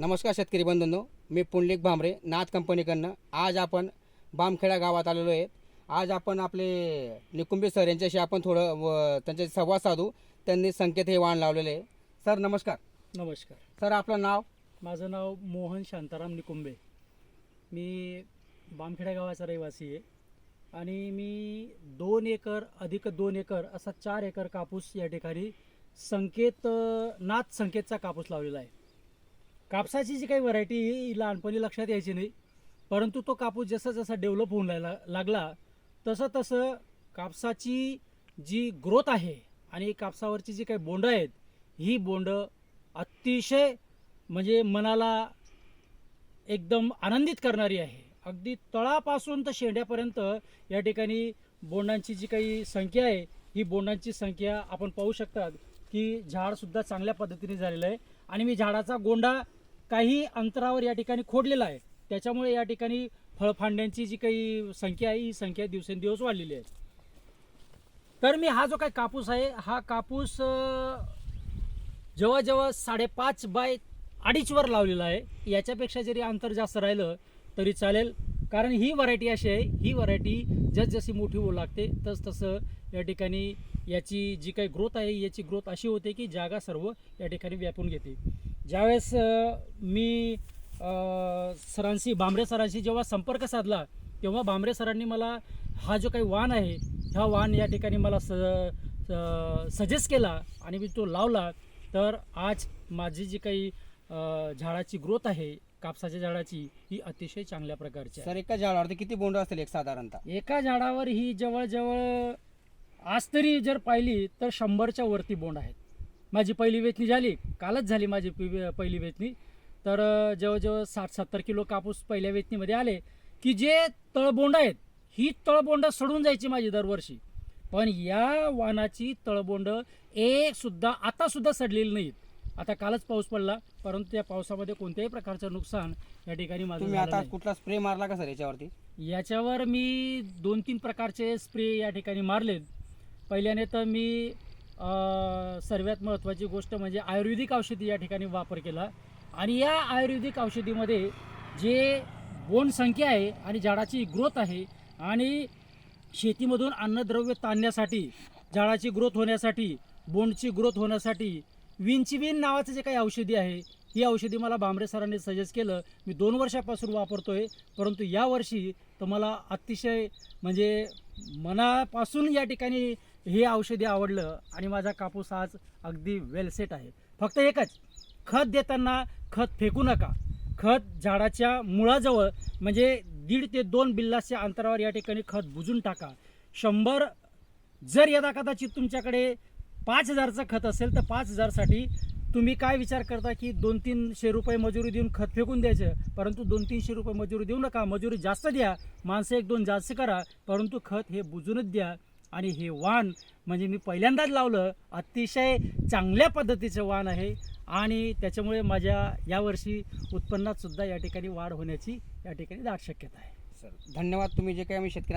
नमस्कार शेतकरी बंधूंनो मी पुंडलिक भांबरे नाथ कंपनीकडनं. आज आपण बामखेडा गावात आलेलो आहे. आज आपण आपले निकुंबे सर यांच्याशी आपण थोडं व त्यांचे संवाद साधू. त्यांनी संकेत हे वाण लावलेले आहे. सर नमस्कार. नमस्कार. सर आपलं नाव? माझं नाव मोहन शांताराम निकुंबे. मी बामखेडा गावाचा रहिवासी आहे. आणि मी दोन एकर अधिक दोन एकर असा चार एकर कापूस या ठिकाणी संकेत नाथ संकेतचा कापूस लावलेला आहे. कापसाची जी काही व्हरायटी ही लहानपणी लक्षात यायची नाही. परंतु तो कापूस जसा जसा डेव्हलप होऊन लागला लागला तसं तसं कापसाची जी ग्रोथ आहे आणि कापसावरची जी काही बोंडं आहेत ही बोंडं अतिशय म्हणजे मनाला एकदम आनंदित करणारी आहे. अगदी तळापासून तर शेंड्यापर्यंत या ठिकाणी बोंडांची जी काही संख्या आहे ही बोंडांची संख्या आपण पाहू शकतात की झाडसुद्धा चांगल्या पद्धतीने झालेलं आहे. आणि मी झाडाचा गोंडा काही अंतरावर या ठिकाणी खोडलेला आहे. त्याच्यामुळे या ठिकाणी फळफांड्यांची जी काही संख्या आहे ही संख्या दिवसेंदिवस वाढलेली आहे. तर मी हा जो काही कापूस आहे हा कापूस जेव्हा जेव्हा साडेपाच बाय अडीचवर लावलेला आहे. याच्यापेक्षा जरी अंतर जास्त राहिलं तरी चालेल. कारण ही व्हरायटी अशी आहे ही व्हरायटी जसजशी मोठी होऊ लागते तस तसं या ठिकाणी याची जी काही ग्रोथ आहे याची ग्रोथ अशी होते की जागा सर्व या ठिकाणी व्यापून घेते. ज्यावेळेस मी सरांशी भांबरे सरांशी जेव्हा संपर्क साधला तेव्हा भांबरे सरांनी मला हा जो काही वाण आहे हा वाण या ठिकाणी मला स सजेस्ट केला आणि मी तो लावला तर आज माझी जी काही झाडाची ग्रोथ आहे कापसाच्या झाडाची ही अतिशय चांगल्या प्रकारची सर एका झाडावरती किती बोंड असतील एक साधारणतः? एका झाडावर ही जवळजवळ आज तरी जर पाहिली तर शंभरच्या वरती बोंड आहेत. माझी पहिली वेचणी झाली कालच झाली माझी पहिली वेचणी. तर जवळजवळ साठ सत्तर किलो कापूस पहिल्या वेचणीमध्ये आले की जे तळबोंड आहेत ही तळबोंड सडून जायची माझी दरवर्षी. पण या वाहनाची तळबोंड एक सुद्धा आता सुद्धा सडलेली नाहीत. आता कालच पाऊस पडला परंतु त्या पावसामध्ये कोणत्याही प्रकारचं नुकसान या ठिकाणी माझं आता. कुठला स्प्रे मारला का सर याच्यावरती? याच्यावर मी दोन तीन प्रकारचे स्प्रे या ठिकाणी मारलेत. पहिल्याने तर मी सर्वात महत्त्वाची गोष्ट म्हणजे आयुर्वेदिक औषधी या ठिकाणी वापर केला. आणि या आयुर्वेदिक औषधीमध्ये जे बोंड संख्या आहे आणि झाडाची ग्रोथ आहे आणि शेतीमधून अन्नद्रव्य ताणण्यासाठी झाडाची ग्रोथ होण्यासाठी बोंडची ग्रोथ होण्यासाठी विनची नावाचं जे काही औषधी आहे ही औषधी मला भांबरे सरांनी सजेस्ट केलं. मी दोन वर्षापासून वापरतो आहे परंतु यावर्षी तर मला अतिशय म्हणजे मनापासून या ठिकाणी हे औषधी आवडलं आणि माझा कापूस आज अगदी वेलसेट आहे. फक्त एकच खत देताना खत फेकू नका. खत झाडाच्या मुळाजवळ म्हणजे दीड ते दोन बिल्लाच्या अंतरावर या ठिकाणी खत बुजून टाका. शंभर जर यदा कदाचित तुमच्याकडे पाच हजारचं खत असेल तर पाच हजारसाठी तुम्ही काय विचार करता की दोन तीनशे रुपये मजुरी देऊन खत फेकून द्यायचं? परंतु दोन तीनशे रुपये मजुरी देऊ नका. मजुरी जास्त द्या. माणसं एक दोन जास्त करा. परंतु खत हे बुजूनच द्या. आणि हे वाण म्हणजे मी पहिल्यांदाच लावलं. अतिशय चांगल्या पद्धतीचं वाण आहे आणि त्याच्यामुळे माझ्या यावर्षी उत्पन्नात सुद्धा या ठिकाणी वाढ होण्याची या ठिकाणी दाट शक्यता आहे. सर धन्यवाद. तुम्ही जे काही आम्ही शेतकऱ्यांना